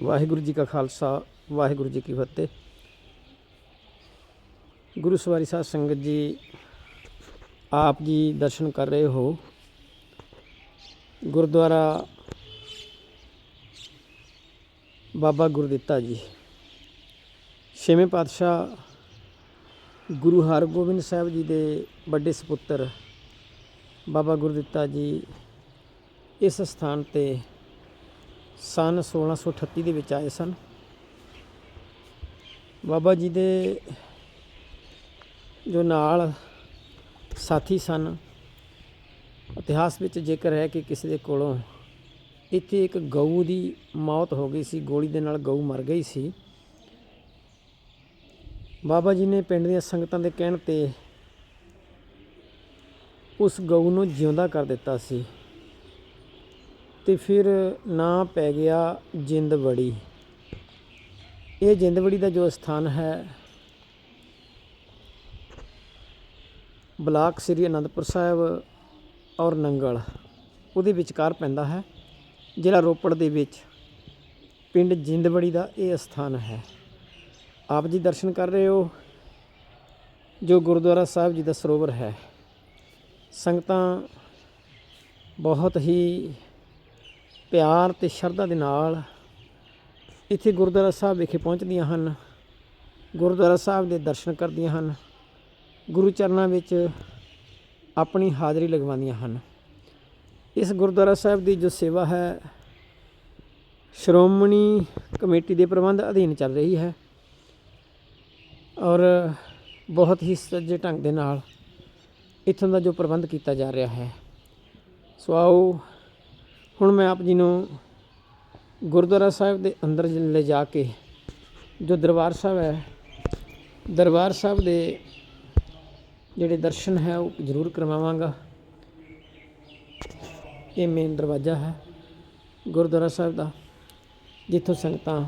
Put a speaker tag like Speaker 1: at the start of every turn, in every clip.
Speaker 1: ਵਾਹਿਗੁਰੂ ਜੀ ਕਾ ਖਾਲਸਾ, ਵਾਹਿਗੁਰੂ ਜੀ ਕੀ ਫਤਿਹ। ਗੁਰੂ ਸਵਾਰੀ ਸਾਹਿਬ ਸੰਗਤ ਜੀ, ਆਪ ਜੀ ਦਰਸ਼ਨ ਕਰ ਰਹੇ ਹੋ। ਗੁਰਦੁਆਰਾ ਬਾਬਾ ਗੁਰਦਿੱਤਾ ਜੀ। ਛੇਵੇਂ ਪਾਤਸ਼ਾਹ ਗੁਰੂ ਹਰਗੋਬਿੰਦ ਸਾਹਿਬ ਜੀ ਦੇ ਵੱਡੇ ਸੁਪੁੱਤਰ ਬਾਬਾ ਗੁਰਦਿੱਤਾ ਜੀ ਇਸ ਸਥਾਨ ਤੇ ਸਨ 1638 ਦੇ ਵਿੱਚ ਆਏ ਸਨ। ਬਾਬਾ ਜੀ ਦੇ ਜੋ ਨਾਲ ਸਾਥੀ ਸਨ, ਇਤਿਹਾਸ ਵਿੱਚ ਜ਼ਿਕਰ ਹੈ ਕਿ ਕਿਸੇ ਦੇ ਕੋਲੋਂ ਇੱਥੇ ਇੱਕ ਗਊ ਦੀ ਮੌਤ ਹੋ ਗਈ ਸੀ, ਗੋਲੀ ਦੇ ਨਾਲ ਗਊ ਮਰ ਗਈ ਸੀ। ਬਾਬਾ ਜੀ ਨੇ ਪਿੰਡ ਦੀਆਂ ਸੰਗਤਾਂ ਦੇ ਕਹਿਣ ਤੇ ਉਸ ਗਊ ਨੂੰ ਜਿਉਂਦਾ ਕਰ ਦਿੱਤਾ ਸੀ। ਅਤੇ ਫਿਰ ਨਾਂ ਪੈ ਗਿਆ ਜਿੰਦਵੜੀ। ਇਹ ਜਿੰਦਵੜੀ ਦਾ ਜੋ ਸਥਾਨ ਹੈ, ਬਲਾਕ ਸ੍ਰੀ ਅਨੰਦਪੁਰ ਸਾਹਿਬ ਔਰ ਨੰਗਲ। ਉਹਦੇ ਵਿਚਕਾਰ ਪੈਂਦਾ ਹੈ, ਜ਼ਿਲ੍ਹਾ ਰੋਪੜ ਦੇ ਵਿੱਚ। ਪਿੰਡ ਜਿੰਦਵੜੀ ਦਾ ਇਹ ਸਥਾਨ ਹੈ। ਆਪ ਜੀ ਦਰਸ਼ਨ ਕਰ ਰਹੇ ਹੋ, ਜੋ ਗੁਰਦੁਆਰਾ ਸਾਹਿਬ ਜੀ ਦਾ ਸਰੋਵਰ ਹੈ। ਸੰਗਤਾਂ ਬਹੁਤ ਹੀ ਪਿਆਰ ਤੇ ਸ਼ਰਧਾ ਦੇ ਨਾਲ ਇੱਥੇ ਗੁਰਦੁਆਰਾ ਸਾਹਿਬ ਵਿਖੇ ਪਹੁੰਚਦੀਆਂ ਹਨ। ਗੁਰਦੁਆਰਾ ਸਾਹਿਬ ਦੇ ਦਰਸ਼ਨ ਕਰਦੀਆਂ ਹਨ। ਗੁਰੂ ਚਰਨਾਂ ਵਿੱਚ ਆਪਣੀ ਹਾਜ਼ਰੀ ਲਗਵਾਉਂਦੀਆਂ ਹਨ। ਇਸ ਗੁਰਦੁਆਰਾ ਸਾਹਿਬ ਦੀ ਜੋ ਸੇਵਾ ਹੈ, ਸ਼੍ਰੋਮਣੀ ਕਮੇਟੀ ਦੇ ਪ੍ਰਬੰਧ ਅਧੀਨ ਚੱਲ ਰਹੀ ਹੈ ਔਰ ਬਹੁਤ ਹੀ ਸੱਜੇ ਢੰਗ ਦੇ ਨਾਲ ਇੱਥੋਂ ਦਾ ਜੋ ਪ੍ਰਬੰਧ ਕੀਤਾ ਜਾ ਰਿਹਾ ਹੈ। ਸੋ ਆਓ ਹੁਣ ਮੈਂ ਆਪ ਜੀ ਨੂੰ ਗੁਰਦੁਆਰਾ ਸਾਹਿਬ ਦੇ ਅੰਦਰ ਜ- ਲੈ ਜਾ ਕੇ, ਜੋ ਦਰਬਾਰ ਸਾਹਿਬ ਹੈ, ਦਰਬਾਰ ਸਾਹਿਬ ਦੇ ਜਿਹੜੇ ਦਰਸ਼ਨ ਹੈ, ਉਹ ਜ਼ਰੂਰ ਕਰਵਾਵਾਂਗਾ। ਇਹ ਮੇਨ ਦਰਵਾਜ਼ਾ ਹੈ ਗੁਰਦੁਆਰਾ ਸਾਹਿਬ ਦਾ, ਜਿੱਥੋਂ ਸੰਗਤਾਂ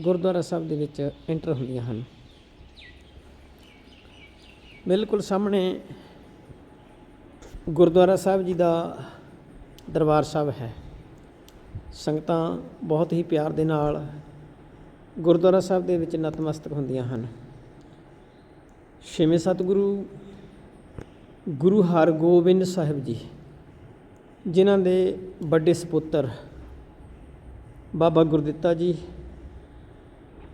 Speaker 1: ਗੁਰਦੁਆਰਾ ਸਾਹਿਬ ਦੇ ਵਿੱਚ ਐਂਟਰ ਹੁੰਦੀਆਂ ਹਨ। ਬਿਲਕੁਲ ਸਾਹਮਣੇ ਗੁਰਦੁਆਰਾ ਸਾਹਿਬ ਜੀ ਦਾ ਦਰਬਾਰ ਸਾਹਿਬ ਹੈ। ਸੰਗਤਾਂ ਬਹੁਤ ਹੀ ਪਿਆਰ ਦੇ ਨਾਲ ਗੁਰਦੁਆਰਾ ਸਾਹਿਬ ਦੇ ਵਿੱਚ ਨਤਮਸਤਕ ਹੁੰਦੀਆਂ ਹਨ। ਛੇਵੇਂ ਸਤਿਗੁਰੂ ਗੁਰੂ ਹਰਗੋਬਿੰਦ ਸਾਹਿਬ ਜੀ, ਜਿਨ੍ਹਾਂ ਦੇ ਵੱਡੇ ਸੁਪੁੱਤਰ ਬਾਬਾ ਗੁਰਦਿੱਤਾ ਜੀ,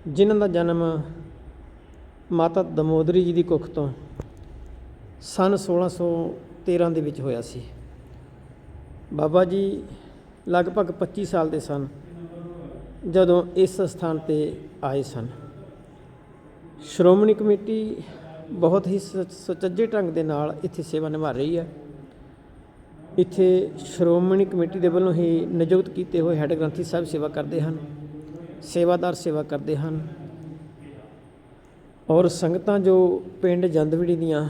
Speaker 1: ਜਿਨ੍ਹਾਂ ਦਾ ਜਨਮ ਮਾਤਾ ਦਮੋਦਰੀ ਜੀ ਦੀ ਕੁੱਖ ਤੋਂ ਸਨ 1613 ਦੇ ਵਿੱਚ ਹੋਇਆ ਸੀ। ਬਾਬਾ ਜੀ ਲਗਭਗ 25 ਸਾਲ ਦੇ ਸਨ ਜਦੋਂ ਇਸ ਸਥਾਨ ਤੇ ਆਏ ਸਨ। ਸ਼੍ਰੋਮਣੀ ਕਮੇਟੀ ਬਹੁਤ ਹੀ ਸੁ- ਸੁਚੱਜੇ ਢੰਗ ਦੇ ਨਾਲ ਇੱਥੇ ਸੇਵਾ ਨਿਭਾ ਰਹੀ ਹੈ। ਇੱਥੇ ਸ਼੍ਰੋਮਣੀ ਕਮੇਟੀ ਦੇ ਵੱਲੋਂ ਹੀ ਨਿਯੁਕਤ ਕੀਤੇ ਹੋਏ ਹੈੱਡ ਗ੍ਰੰਥੀ ਸਾਹਿਬ ਸੇਵਾ ਕਰਦੇ ਹਨ, ਸੇਵਾਦਾਰ ਸੇਵਾ ਕਰਦੇ ਹਨ ਔਰ ਸੰਗਤਾਂ ਜੋ ਪਿੰਡ ਜੰਦਵੜੀ ਦੀਆਂ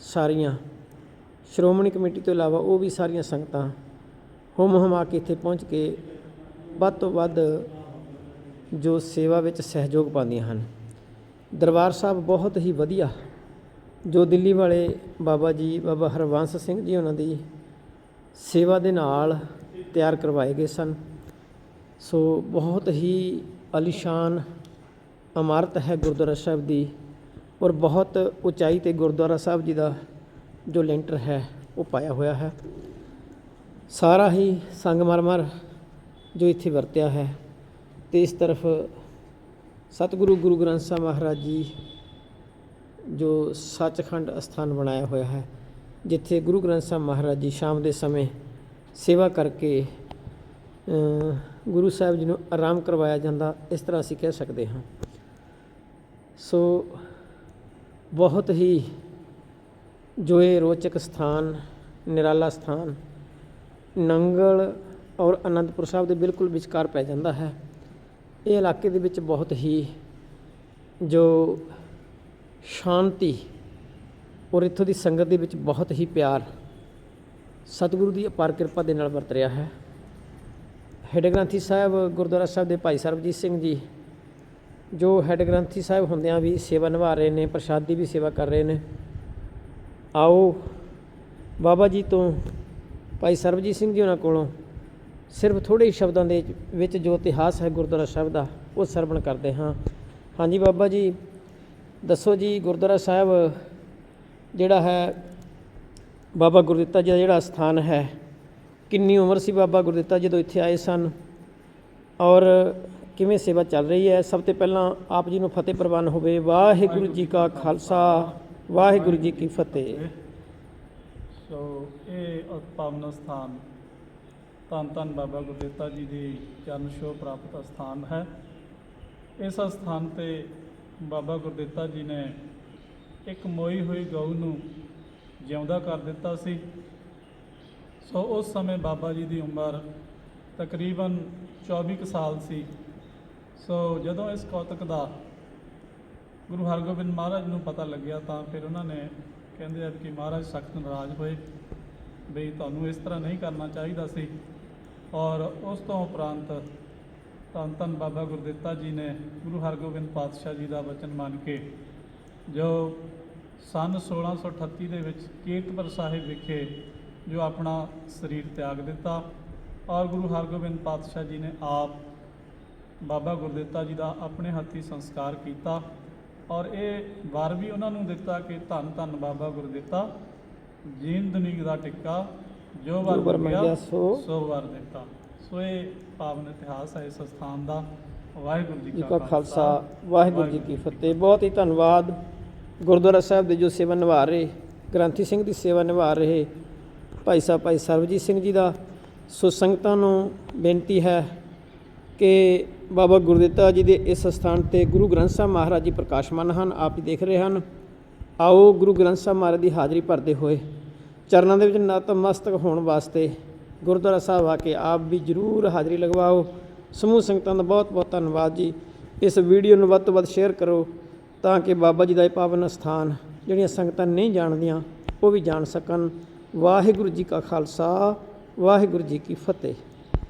Speaker 1: ਸਾਰੀਆਂ ਸ਼੍ਰੋਮਣੀ ਕਮੇਟੀ ਤੋਂ ਇਲਾਵਾ ਉਹ ਵੀ ਸਾਰੀਆਂ ਸੰਗਤਾਂ ਹੁਮ ਹੁਮਾ ਕੇ ਇੱਥੇ ਪਹੁੰਚ ਕੇ ਵੱਧ ਤੋਂ ਵੱਧ ਜੋ ਸੇਵਾ ਵਿੱਚ ਸਹਿਯੋਗ ਪਾਉਂਦੀਆਂ ਹਨ। ਦਰਬਾਰ ਸਾਹਿਬ ਬਹੁਤ ਹੀ ਵਧੀਆ, ਜੋ ਦਿੱਲੀ ਵਾਲੇ ਬਾਬਾ ਜੀ, ਬਾਬਾ ਹਰਵੰਸ ਸਿੰਘ ਜੀ ਉਹਨਾਂ ਦੀ ਸੇਵਾ ਦੇ ਨਾਲ ਤਿਆਰ ਕਰਵਾਏ ਗਏ ਸਨ। ਸੋ ਬਹੁਤ ਹੀ ਅਲੀਸ਼ਾਨ ਇਮਾਰਤ ਹੈ ਗੁਰਦੁਆਰਾ ਸਾਹਿਬ ਦੀ ਔਰ ਬਹੁਤ ਉਚਾਈ ਤੇ ਗੁਰਦੁਆਰਾ ਸਾਹਿਬ ਜੀ ਦਾ ਜੋ ਲੈਂਟਰ ਹੈ, ਉਹ ਪਾਇਆ ਹੋਇਆ ਹੈ। ਸਾਰਾ ਹੀ ਸੰਗਮਰਮਰ ਜੋ ਇੱਥੇ ਵਰਤਿਆ ਹੈ, ਤੇ ਇਸ ਤਰਫ ਸਤਿਗੁਰੂ ਗੁਰੂ ਗ੍ਰੰਥ ਸਾਹਿਬ ਮਹਾਰਾਜ ਜੀ ਜੋ ਸੱਚਖੰਡ ਅਸਥਾਨ ਬਣਾਇਆ ਹੋਇਆ ਹੈ, ਜਿੱਥੇ ਗੁਰੂ ਗ੍ਰੰਥ ਸਾਹਿਬ ਮਹਾਰਾਜ ਜੀ ਸ਼ਾਮ ਦੇ ਸਮੇਂ ਸੇਵਾ ਕਰਕੇ ਗੁਰੂ ਸਾਹਿਬ ਜੀ ਨੂੰ ਆਰਾਮ ਕਰਵਾਇਆ ਜਾਂਦਾ, ਇਸ ਤਰ੍ਹਾਂ ਅਸੀਂ ਕਹਿ ਸਕਦੇ ਹਾਂ। ਸੋ, ਬਹੁਤ ਹੀ ਜੋ ਇਹ ਰੋਚਕ ਸਥਾਨ, ਨਿਰਾਲਾ ਸਥਾਨ, ਨੰਗਲ ਔਰ ਅਨੰਦਪੁਰ ਸਾਹਿਬ ਦੇ ਬਿਲਕੁਲ ਵਿਚਕਾਰ ਪੈ ਜਾਂਦਾ ਹੈ। ਇਹ ਇਲਾਕੇ ਦੇ ਵਿੱਚ ਬਹੁਤ ਹੀ ਜੋ ਸ਼ਾਂਤੀ ਔਰ ਇੱਥੋਂ ਦੀ ਸੰਗਤ ਦੇ ਵਿੱਚ ਬਹੁਤ ਹੀ ਪਿਆਰ ਸਤਿਗੁਰੂ ਦੀ ਅਪਾਰ ਕਿਰਪਾ ਦੇ ਨਾਲ ਵਰਤ ਰਿਹਾ ਹੈ। ਹੈਡ ਗ੍ਰੰਥੀ ਸਾਹਿਬ ਗੁਰਦੁਆਰਾ ਸਾਹਿਬ ਦੇ ਭਾਈ ਸਰਬਜੀਤ ਸਿੰਘ ਜੀ, ਜੋ ਹੈਡ ਗ੍ਰੰਥੀ ਸਾਹਿਬ ਹੁੰਦਿਆਂ ਵੀ ਸੇਵਾ ਨਿਭਾ ਰਹੇ ਨੇ, ਪ੍ਰਸ਼ਾਦ ਦੀ ਵੀ ਸੇਵਾ ਕਰ ਰਹੇ ਨੇ ਆਓ ਬਾਬਾ ਜੀ ਤੋਂ, ਭਾਈ ਸਰਬਜੀਤ ਸਿੰਘ ਜੀ ਉਹਨਾਂ ਕੋਲੋਂ ਸਿਰਫ ਥੋੜੇ ਹੀ ਸ਼ਬਦਾਂ ਦੇ ਵਿੱਚ ਜੋ ਇਤਿਹਾਸ ਹੈ ਗੁਰਦੁਆਰਾ ਸਾਹਿਬ ਦਾ, ਉਹ ਸਰਵਣ ਕਰਦੇ ਹਾਂ। ਹਾਂਜੀ ਬਾਬਾ ਜੀ, ਦੱਸੋ ਜੀ ਗੁਰਦੁਆਰਾ ਸਾਹਿਬ ਜਿਹੜਾ ਹੈ, ਬਾਬਾ ਗੁਰਦਿੱਤਾ ਜੀ ਦਾ ਜਿਹੜਾ ਸਥਾਨ ਹੈ, ਕਿੰਨੀ ਉਮਰ ਸੀ ਬਾਬਾ ਗੁਰਦਿੱਤਾ ਜਦੋਂ ਇੱਥੇ ਆਏ ਸਨ? ਔਰ ਕਿਵੇਂ ਸੇਵਾ ਚੱਲ ਰਹੀ ਹੈ? ਸਭ ਤੋਂ ਪਹਿਲਾਂ ਆਪ ਜੀ ਨੂੰ ਫਤਿਹ ਪ੍ਰਵਾਨ ਹੋਵੇ। ਵਾਹਿਗੁਰੂ ਜੀ ਕਾ ਖਾਲਸਾ। ਵਾਹਿਗੁਰੂ ਜੀ ਕੀ ਫਤਿਹ।
Speaker 2: ਸੋ ਇਹ ਉਤਪਾਵਨ ਸਥਾਨ ਧੰਨ ਧੰਨ ਬਾਬਾ ਗੁਰਦਿੱਤਾ ਜੀ ਦੀ ਚਰਨ ਛੋਹ ਪ੍ਰਾਪਤ ਸਥਾਨ ਹੈ। ਇਸ ਸਥਾਨ ਤੇ ਬਾਬਾ ਗੁਰਦਿੱਤਾ ਜੀ ਨੇ ਇੱਕ ਮੋਈ ਹੋਈ ਗਊ ਨੂੰ ਜਿਉਂਦਾ ਕਰ ਦਿੱਤਾ ਸੀ। ਸੋ ਉਸ ਸਮੇਂ ਬਾਬਾ ਜੀ ਦੀ ਉਮਰ ਤਕਰੀਬਨ 24 ਕੁ ਸਾਲ ਸੀ। ਸੋ ਜਦੋਂ ਇਸ ਕੌਤਕ ਦਾ ਗੁਰੂ ਹਰਗੋਬਿੰਦ ਮਹਾਰਾਜ ਨੂੰ ਪਤਾ ਲੱਗਿਆ ਤਾਂ ਫਿਰ ਉਹਨਾਂ ਨੇ ਕਹਿੰਦੇ ਆ ਕਿ ਮਹਾਰਾਜ ਸਖਤ ਨਾਰਾਜ਼ ਹੋਏ ਬਈ ਤੁਹਾਨੂੰ ਇਸ ਤਰ੍ਹਾਂ ਨਹੀਂ ਕਰਨਾ ਚਾਹੀਦਾ ਸੀ। ਔਰ ਉਸ ਤੋਂ ਉਪਰੰਤ ਧੰਨ ਧੰਨ ਬਾਬਾ ਗੁਰਦਿੱਤਾ ਜੀ ਨੇ ਗੁਰੂ ਹਰਗੋਬਿੰਦ ਪਾਤਸ਼ਾਹ ਜੀ ਦਾ ਵਚਨ ਮੰਨ ਕੇ ਜੋ ਸਨ 1638 ਦੇ ਵਿੱਚ ਕੀਰਤਪੁਰ ਸਾਹਿਬ ਵਿਖੇ ਜੋ ਆਪਣਾ ਸਰੀਰ ਤਿਆਗ ਦਿੱਤਾ ਔਰ ਗੁਰੂ ਹਰਗੋਬਿੰਦ ਪਾਤਸ਼ਾਹ ਜੀ ਨੇ ਆਪ ਬਾਬਾ ਗੁਰਦਿੱਤਾ ਜੀ ਦਾ ਆਪਣੇ ਹੱਥੀ ਸੰਸਕਾਰ ਕੀਤਾ ਔਰ ਇਹ ਵਰ ਵੀ ਉਹਨਾਂ ਨੂੰ ਦਿੱਤਾ ਕਿ ਧੰਨ ਧੰਨ ਬਾਬਾ ਗੁਰਦਿੱਤਾ ਜੀਨ ਦੁਨੀਕ ਦਾ ਟਿੱਕਾ ਜੋ ਵਰ ਮੰਗਿਆ
Speaker 1: ਸੋ-
Speaker 2: ਵਰ ਦਿੱਤਾ। ਸੋ ਇਹ ਪਾਵਨ ਇਤਿਹਾਸ ਹੈ ਇਸ ਸਥਾਨ ਦਾ। ਵਾਹਿਗੁਰੂ ਜੀ
Speaker 1: ਕਾ ਖਾਲਸਾ। ਵਾਹਿਗੁਰੂ ਜੀ ਕੀ ਫਤਿਹ। ਬਹੁਤ ਹੀ ਧੰਨਵਾਦ। ਗੁਰਦੁਆਰਾ ਸਾਹਿਬ ਦੇ ਜੋ ਸੇਵਾ ਨਿਭਾ ਰਹੇ ਗ੍ਰੰਥੀ ਸਿੰਘ ਦੀ ਸੇਵਾ ਨਿਭਾ ਰਹੇ ਭਾਈ ਸਾਹਿਬ ਭਾਈ ਸਰਬਜੀਤ ਸਿੰਘ ਜੀ ਦਾ। ਸੋ ਸੰਗਤਾਂ ਨੂੰ ਬੇਨਤੀ ਹੈ ਕਿ ਬਾਬਾ ਗੁਰਦਿੱਤਾ ਜੀ ਦੇ ਇਸ ਸਥਾਨ ਤੇ ਗੁਰੂ ਗ੍ਰੰਥ ਸਾਹਿਬ ਮਹਾਰਾਜ ਜੀ ਪ੍ਰਕਾਸ਼ਮਾਨ ਹਨ, ਆਪ ਹੀ ਦੇਖ ਰਹੇ ਹਨ। ਆਓ ਗੁਰੂ ਗ੍ਰੰਥ ਸਾਹਿਬ ਮਹਾਰਾਜ ਦੀ ਹਾਜ਼ਰੀ ਭਰਦੇ ਹੋਏ ਚਰਨਾਂ ਦੇ ਵਿੱਚ ਨਤਮਸਤਕ ਹੋਣ ਵਾਸਤੇ ਗੁਰਦੁਆਰਾ ਸਾਹਿਬ ਆ ਕੇ ਆਪ ਵੀ ਜਰੂਰ ਹਾਜ਼ਰੀ ਲਗਵਾਓ। ਸਮੂਹ ਸੰਗਤਾਂ ਦਾ ਬਹੁਤ ਬਹੁਤ ਧੰਨਵਾਦ ਜੀ। ਇਸ ਵੀਡੀਓ ਨੂੰ ਵੱਧ ਤੋਂ ਵੱਧ ਸ਼ੇਅਰ ਕਰੋ ਤਾਂ ਕਿ ਬਾਬਾ ਜੀ ਦਾ ਇਹ ਪਾਵਨ ਸਥਾਨ ਜਿਹੜੀਆਂ ਸੰਗਤਾਂ ਨਹੀਂ ਜਾਣਦੀਆਂ, ਉਹ ਵੀ ਜਾਣ ਸਕਣ। ਵਾਹਿਗੁਰੂ ਜੀ ਕਾ ਖਾਲਸਾ, ਵਾਹਿਗੁਰੂ ਜੀ ਕੀ ਫਤਿਹ।